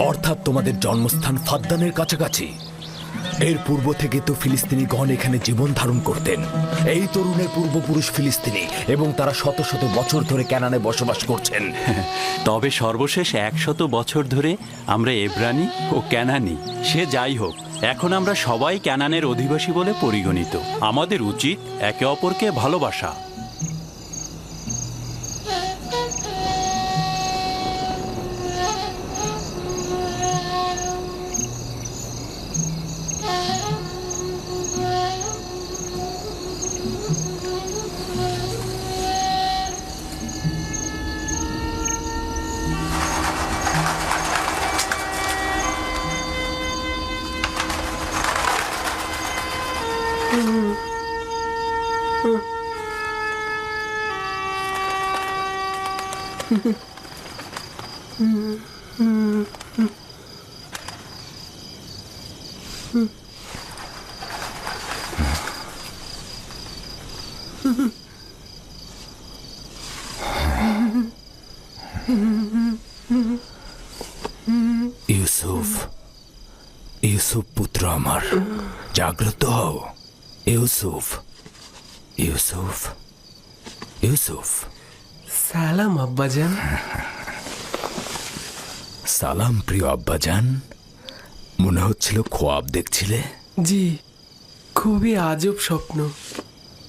অর্থাৎ তোমাদের জন্মস্থান ফাদ্দানের কাছাকাছি। এর পূর্ব থেকে তো ফিলিস্তিনিগণ এখানে জীবন ধারণ করতেন। এই তরুণের পূর্বপুরুষ ফিলিস্তিনি এবং তারা শত শত বছর ধরে ক্যানানে বসবাস করছেন। তবে সর্বশেষ একশত বছর ধরে আমরা এব্রানি ও ক্যানানি, সে যাই হোক, এখন আমরা সবাই ক্যানানের অধিবাসী বলে পরিগণিত। আমাদের উচিত একে অপরকে ভালোবাসা। ইউসুফ পুত্র আমার। জাগ্রত হও ইউসুফ। ইউসুফ। ইউসুফ। সালাম আব্বাজান। সালাম প্রিয় আব্বাজান। মনে হচ্ছিল খোয়াব দেখছিলে? জি খুবই আজব স্বপ্ন।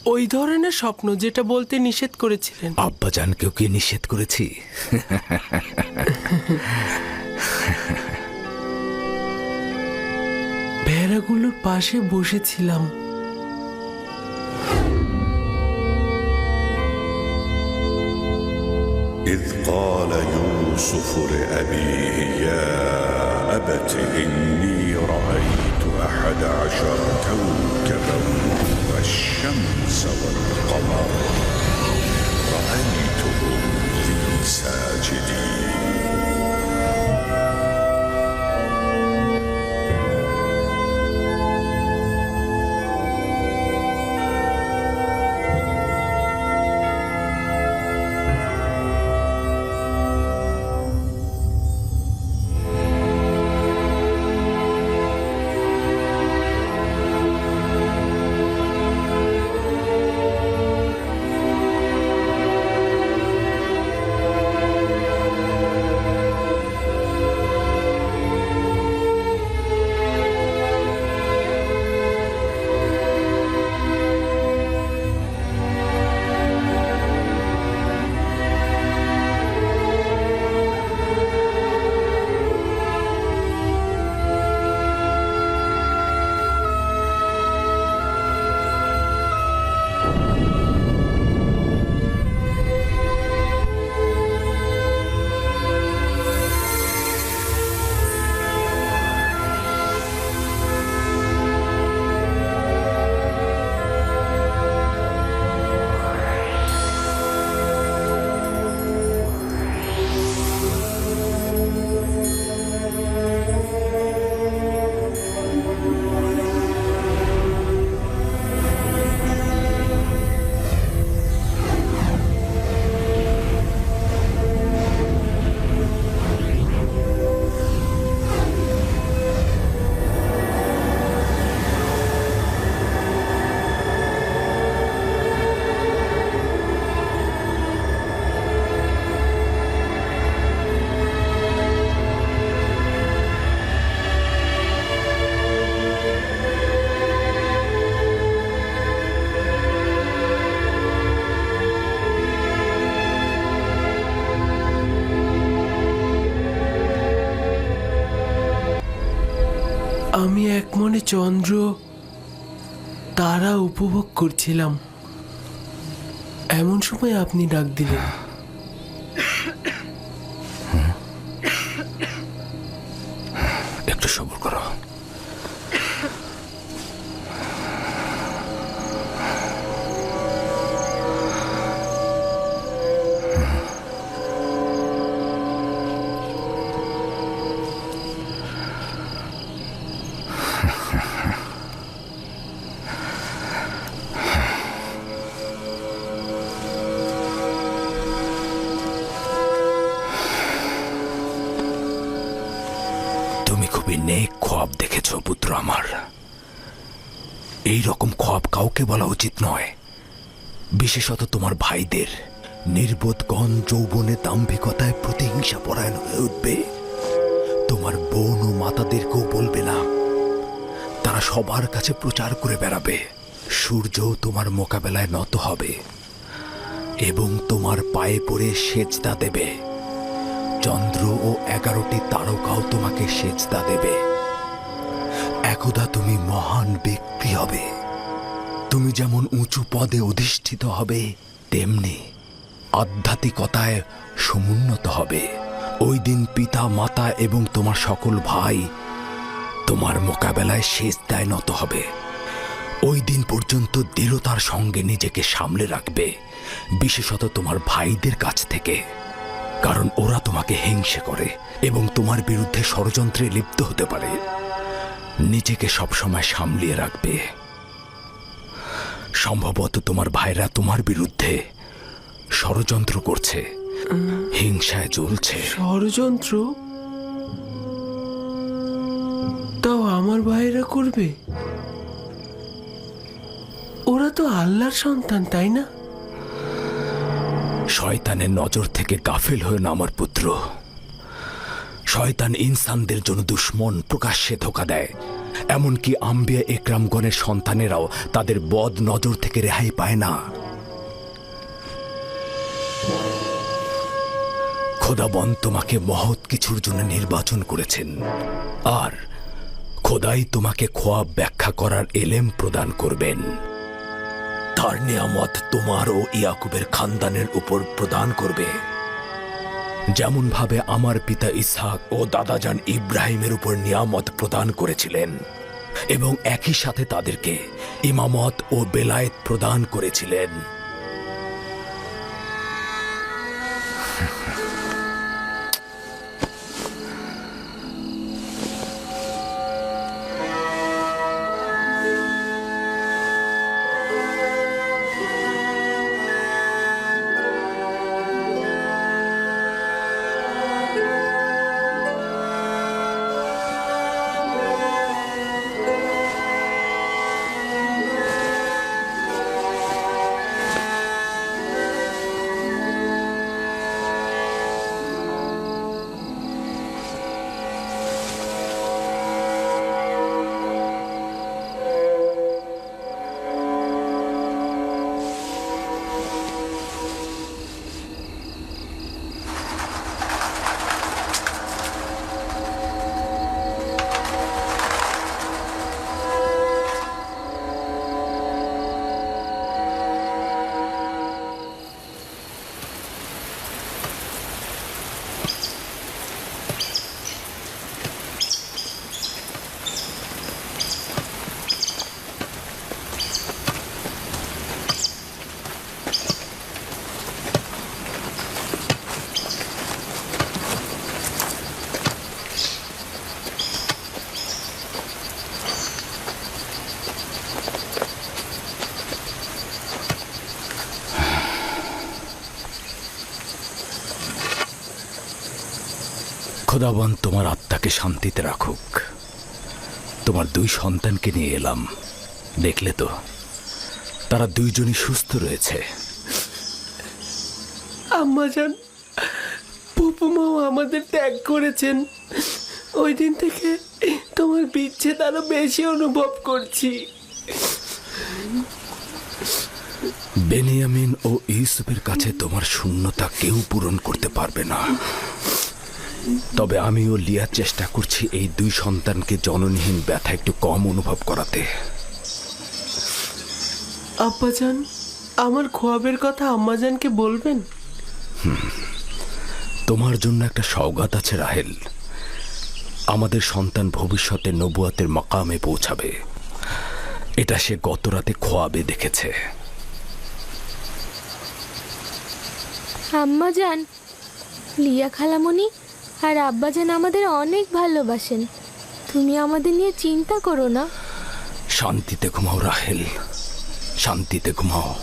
ওই ধরনের স্বপ্ন যেটা বলতে নিষেধ করেছিলেন। আব্বাজানকেও কি নিষেধ করেছি? ভেড়াগুলোর পাশে বসেছিলাম إذ قال يوسف لأبيه يا أبت إني رأيت أحد عشر كوكبا والشمس والقمر رأيتهم لي ساجدين মনে চন্দ্র তারা উপভোগ করছিলাম। এমন সময় আপনি ডাক দিলেন। উচিত নয়। বিশেষত তোমার ভাইদের নির্বোধগণ যৌবনে দাম্ভিকতায় প্রতিহিংসা পরায়ণ হয়ে উঠবে। তোমার বোন ও মাতাদেরকেও বলবে না। তারা সবার কাছে প্রচার করে বেড়াবে। সূর্য তোমার মোকাবেলায় নত হবে এবং তোমার পায়ে পড়ে সেজদা দেবে। চন্দ্র ও এগারোটি তারকাও তোমাকে সেজদা দেবে। একদা তুমি মহান ব্যক্তি হবে। তুমি যেমন উঁচু পদে অধিষ্ঠিত হবে, তেমনি আধ্যাত্মিকতায় সমুন্নত হবে। ওই দিন পিতা, মাতা এবং তোমার সকল ভাই তোমার মোকাবেলায় শেষ দায় নত হবে। ওই দিন পর্যন্ত দৃঢ়তার সঙ্গে নিজেকে সামলে রাখবে, বিশেষত তোমার ভাইদের কাছ থেকে। কারণ ওরা তোমাকে হিংসে করে এবং তোমার বিরুদ্ধে ষড়যন্ত্রে লিপ্ত হতে পারে। নিজেকে সবসময় সামলিয়ে রাখবে। সম্ভবত তোমার ভাইরা তোমার বিরুদ্ধে ষড়যন্ত্র করছে হিংসায় জ্বলছে। ষড়যন্ত্র? তাও আমার ভাইরা করবে? ওরা তো আল্লাহর সন্তান তাই না? শয়তানের নজর থেকে গাফিল হয়ে না আমার পুত্র। শয়তান ইনসানদের জন্য দুশ্মন প্রকাশ্যে ধোকা দেয়। এমনকি আম্বিয়া একরামগণের সন্তানেরাও তাদের বদ নজর থেকে রেহাই পায় না। খোদাবন তোমাকে মহৎ কিছুর জন্য নির্বাচন করেছেন, আর খোদাই তোমাকে খোয়াব ব্যাখ্যা করার এলেম প্রদান করবেন। তার নিয়ামত তোমার ও ইয়াকুবের খানদানের উপর প্রদান করবে। যেমন ভাবে আমার পিতা ইসহাক ও দাদাজান ইব্রাহিমের উপর নিয়ামত প্রদান করেছিলেন এবং একই সাথে তাদেরকে ইমামত ও বেলায়েত প্রদান করেছিলেন। খোদাবন তোমার আত্মাকে শান্তিতে রাখুক। তোমার দুই সন্তানকে নিয়ে এলাম। দেখলে তো তারা দুইজনই সুস্থ রয়েছে। আম্মাজান পুপুমাও আমাদের ত্যাগ করেছেন। ওই দিন থেকে তোমার বিচ্ছেদ আরও বেশি অনুভব করছি। বেনিয়ামিন ও ইউসুফের কাছে তোমার শূন্যতা কেউ পূরণ করতে পারবে না। তবে আমিও লিয়ার চেষ্টা করছি এই দুই সন্তানকে জননীহীন ব্যথা একটু কম অনুভব করাতে। আব্বাজান আমার খোয়াবের কথা আম্মাজানকে বলবেন? তোমার জন্য একটা সওগাত আছে রাহেল। আমাদের সন্তান ভবিষ্যতে নবুয়াতের মকামে পৌঁছাবে। এটা সে গত রাতে খোয়াবে দেখেছে। আম্মা যান লিয়া খালামণি আর আব্বা যেন আমাদের অনেক ভালোবাসেন। তুমি আমাদের নিয়ে চিন্তা করো না। শান্তিতে ঘুমাও, রাহেল। শান্তিতে ঘুমাও।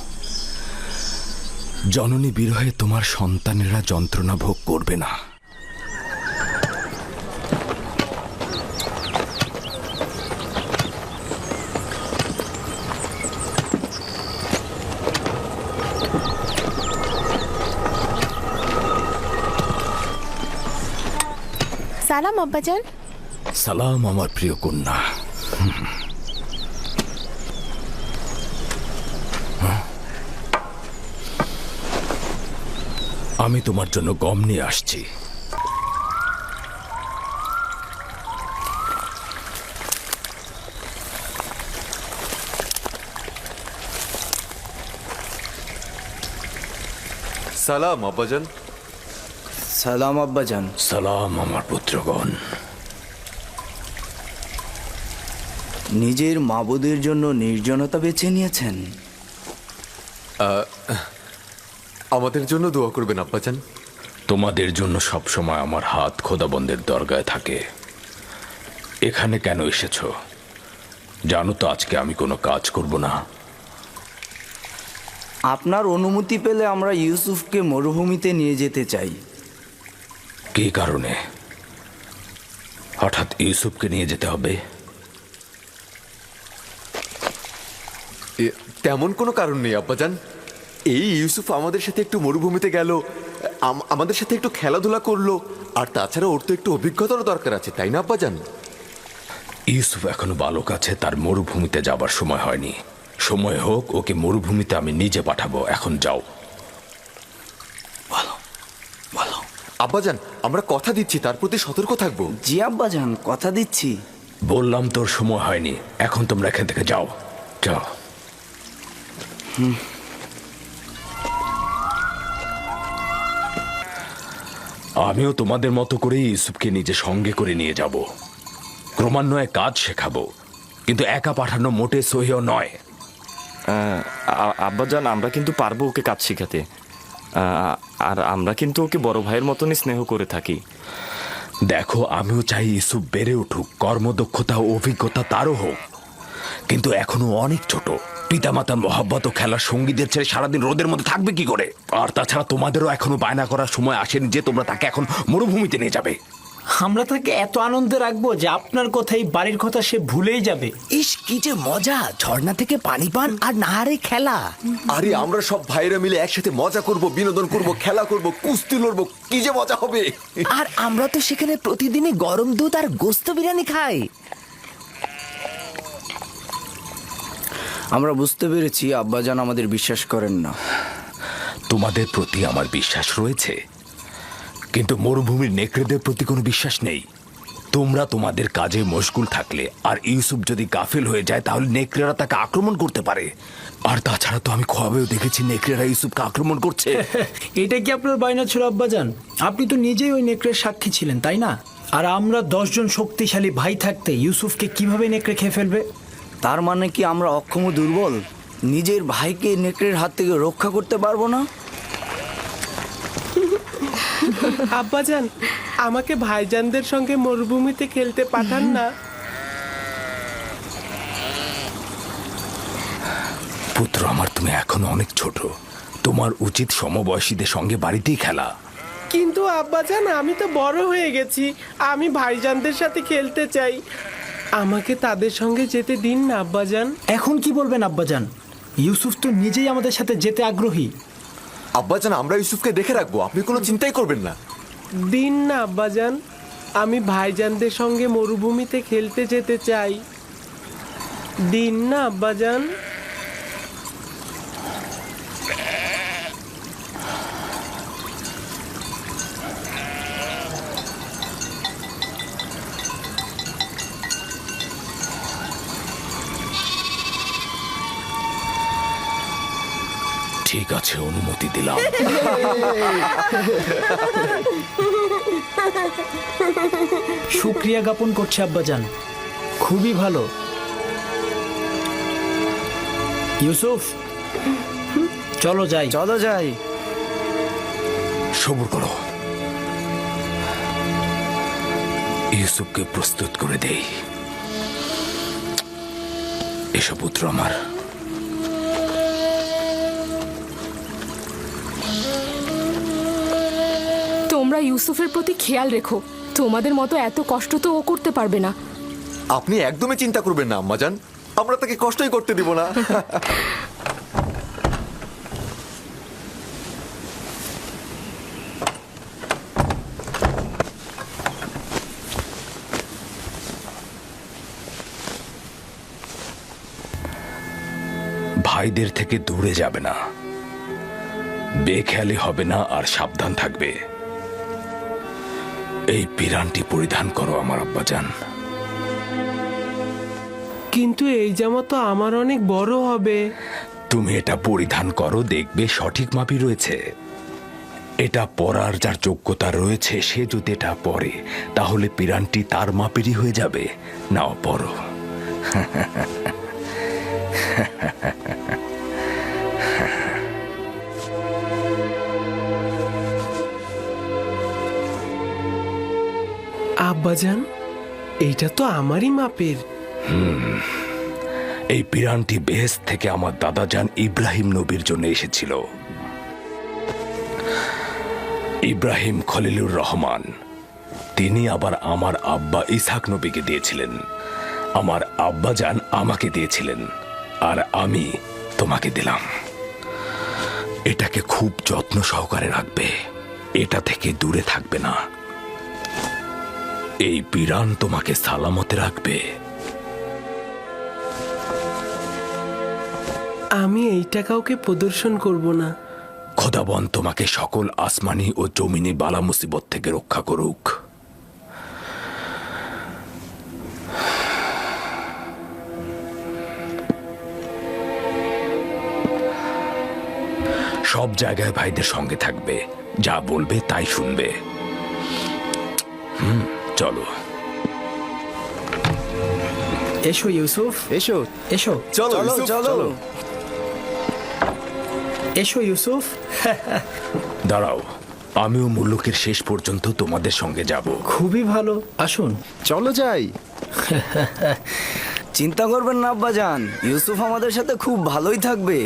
জননী বিরহে তোমার সন্তানেরা যন্ত্রণা ভোগ করবে না। সালাম আব্বাজান। সালাম আমার প্রিয় কন্যা। আমি তোমার জন্য গম নিয়ে আসছি। সালাম আব্বাজান। সালাম আব্বাজান। সালাম আমার পুত্রগণ। নিজের মাবুদের জন্য নির্জনতা বেছে নিয়েছেন। আমাদের জন্য দোয়া করবেন আব্বাজান। তোমাদের জন্য সবসময় আমার হাত খোদাবন্দের দরগায় থাকে। এখানে কেন এসেছ? জানো তো আজকে আমি কোনো কাজ করব না। আপনার অনুমতি পেলে আমরা ইউসুফকে মরুভূমিতে নিয়ে যেতে চাই। কী কারণে? হঠাৎ ইউসুফকে নিয়ে যেতে হবে? তেমন কোনো কারণ নেই আব্বাজান। এই ইউসুফ আমাদের সাথে একটু মরুভূমিতে গেল আমাদের সাথে একটু খেলাধুলা করল আর তাছাড়া ওর তো একটু অভিজ্ঞতারও দরকার আছে তাই না আব্বাজান? ইউসুফ এখনও বালক আছে তার মরুভূমিতে যাবার সময় হয়নি। সময় হোক ওকে মরুভূমিতে আমি নিজে পাঠাবো এখন যাও বলো বলো আব্বাজান আমরা কথা দিচ্ছি তার প্রতি সতর্ক থাকব। জি আব্বাজান কথা দিচ্ছি। বললাম তোর সময় হয়নি এখন তোমরা এখান থেকে যাও। যাও। আমিও তোমাদের মতো করেই ইউসুফকে নিজে সঙ্গে করে নিয়ে যাব। ক্রমান্বয়ে কাজ শেখাবো কিন্তু একা পাঠানো মোটে সহিও নয়। আব্বাজান আমরা কিন্তু পারব ওকে কাজ শেখাতে। আর আমরা কিন্তু ওকে বড় ভাইয়ের মতনই স্নেহ করে থাকি। দেখো, আমিও চাই ইসুফ বেড়ে উঠুক, কর্মদক্ষতা অভিজ্ঞতা তারও হোক। কিন্তু এখনও অনেক ছোট। পিতামাতার মহাব্বত ও খেলার সঙ্গীদের ছেড়ে সারাদিন রোদের মধ্যে থাকবে কি করে? আর তাছাড়া তোমাদেরও এখনও বায়না করার সময় আসেনি যে তোমরা তাকে এখন মরুভূমিতে নিয়ে যাবে। আমরা তাকে এত আনন্দে রাখব যে আপনার কথাই বাড়ির কথা সে ভুলেই যাবে। ইস কি যে মজা। ঝর্ণা থেকে পানি পান আর নাহারে খেলা। আরে আমরা সব ভাইরা মিলে একসাথে মজা করব বিনোদন করব খেলা করব কুস্তি লড়বো কি যে মজা হবে। আর আমরা তো সেখানে প্রতিদিনই গরম দুধ আর গোস্ত বিরিয়ানি খাই। আমরা বুঝতে পেরেছি আব্বাজান আমাদের বিশ্বাস করেন না। তোমাদের প্রতি আমার বিশ্বাস রয়েছে। কিন্তু মরুভূমির নেকড়েদের প্রতি কোনো বিশ্বাস নেই। তোমরা তোমাদের কাজে মশগুল থাকলে আর ইউসুফ যদি গাফিল হয়ে যায় তাহলে নেকড়েরা তাকে আক্রমণ করতে পারে। আর তাছাড়া তো আমি খোয়াবেও দেখেছি নেকড়েরা ইউসুফকে আক্রমণ করছে। এটা কি আপনার বায়না ছিল আব্বাজান? আপনি তো নিজেই ওই নেকড়ের সাক্ষী ছিলেন তাই না? আর আমরা দশজন শক্তিশালী ভাই থাকতে ইউসুফকে কীভাবে নেকড়ে খেয়ে ফেলবে? তার মানে কি আমরা অক্ষম দুর্বল? নিজের ভাইকে নেকড়ের হাত থেকে রক্ষা করতে পারব না? আব্বাজান আমাকে ভাইজানদের সঙ্গে মরুভূমিতে খেলতে পাঠান না। পুত্র আমার তুমি এখন অনেক ছোট। তোমার উচিত সমবয়সীদের সঙ্গে বাড়িতেই খেলা। কিন্তু আব্বাজান আমি তো বড় হয়ে গেছি। আমি ভাইজানদের সাথে খেলতে চাই। আমাকে তাদের সঙ্গে যেতে দিন না আব্বাজান। এখন কি বলবেন আব্বাজান? ইউসুফ তো নিজেই আমাদের সাথে যেতে আগ্রহী। আব্বাজান, আমরা ইউসুফকে দেখে রাখব। আপনি কোনো চিন্তাই করবেন না। দিন না, আব্বাজান। আমি ভাইজানদের সঙ্গে মরুভূমিতে খেলতে যেতে চাই। দিন না, আব্বাজান। ঠিক আছে অনুমতি দিলাম। সুক্রিয়া জ্ঞাপন করছে আব্বাজান। খুবই ভালো। ইউসুফ চলো যাই। চলো যাই। সবুর করো। ইউসুফকে প্রস্তুত করে দেই। এসব পুত্র আমার। তোমরা ইউসুফের প্রতি খেয়াল রেখো। তোমাদের মতো এত কষ্ট তো ও করতে পারবে না। আপনি একদমই চিন্তা করবেন না আম্মাজান। আমরা তাকে কষ্টই করতে দিব না। ভাইদের থেকে দূরে যাবে না। বেখেয়ালি হবে না আর সাবধান থাকবে। এই পিরানটি পরিধান করো আমার আব্বাজান। কিন্তু এই জামা তো আমার অনেক বড় হবে। তুমি এটা পরিধান করো দেখবে সঠিক মাপই রয়েছে। এটা পরার যার যোগ্যতা রয়েছে সে যদি এটা পরে তাহলে পিরানটি তার মাপেরই হয়ে যাবে। নাও পরো। আব্বাজান, এইটা তো আমারই মাপের। এই পিরানটি বেহেস থেকে আমার দাদাজান ইব্রাহিম নবীর জন্য এসেছিল। ইব্রাহিম খলিলুর রহমান, তিনি আবার আমার আব্বা ইসাক নবীকে দিয়েছিলেন। আমার আব্বাজান আমাকে দিয়েছিলেন, আর আমি তোমাকে দিলাম। এটাকে খুব যত্ন সহকারে রাখবে, এটা থেকে দূরে থাকবে না। এই পিরান তোমাকে সালামতে রাখবে। আমি এইটা কাউকে প্রদর্শন করব না। খোদাবন তোমাকে সকল আসমানি ও জমিনি বালা মুসিবত থেকে রক্ষা করুক। সব জায়গায় ভাইদের সঙ্গে থাকবে। যা বলবে তাই শুনবে। চলো। এসো ইউসুফ। এসো। এসো। চলো চলো এসো ইউসুফ। দাঁড়াও আমিও মুল্লুকের শেষ পর্যন্ত তোমাদের সঙ্গে যাব। খুবই ভালো। আসুন। চলো যাই। চিন্তা করবেন না আব্বাজান। ইউসুফ আমাদের সাথে খুব ভালোই থাকবে।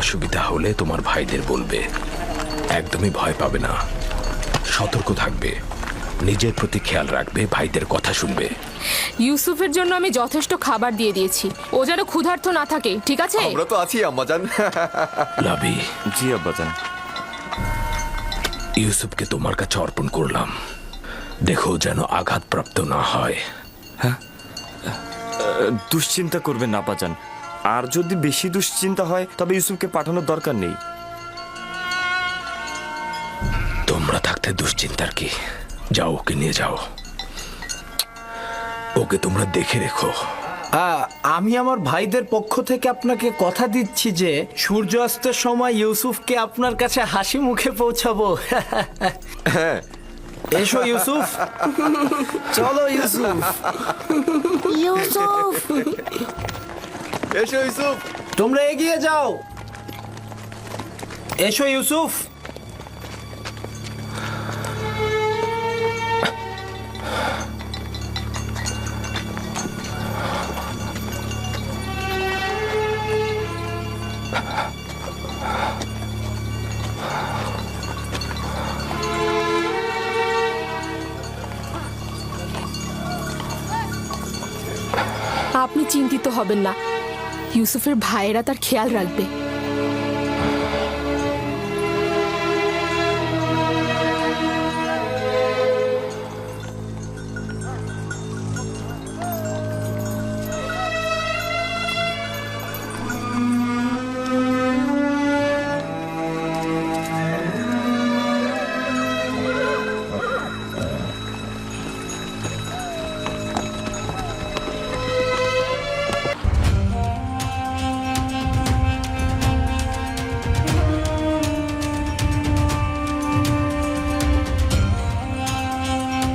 অসুবিধা হলে তোমার ভাইদের বলবে। একদমই ভয় পাবে না। সতর্ক থাকবে। নিজের প্রতি খেয়াল রাখবে ভাইদের কথা শুনবে। ইউসুফের জন্য আমি যথেষ্ট খাবার দিয়ে দিয়েছি। ও যেন ক্ষুধার্ত না থাকে ঠিক আছে? আমরা তো আছি আম্মাজান। লাভি। জি আব্বাজান। ইউসুফকে তোমার কাছে অর্পণ করলাম। দেখো যেন আঘাতপ্রাপ্ত না হয়। হ্যাঁ? দুশ্চিন্তা করবেন না আব্বাজান। আর যদি বেশি দুশ্চিন্তা হয় তবে ইউসুফকে পাঠানোর দরকার নেই। তোমরা থাকতে দুশ্চিন্তার কি? যাও ওকে নিয়ে যাও। ওকে তোমরা দেখে রেখো। আমি আমার ভাইদের পক্ষ থেকে আপনাকে কথা দিচ্ছি যে সূর্যাস্তের সময় ইউসুফকে আপনার কাছে হাসি মুখে পৌঁছাবো। এসো ইউসুফ। চলো ইউসুফ। ইউসুফ! এসো ইউসুফ। তোমরা এগিয়ে যাও। এসো ইউসুফ। আপনি চিন্তিত হবেন না। ইউসুফের ভাইয়েরা তার খেয়াল রাখবে।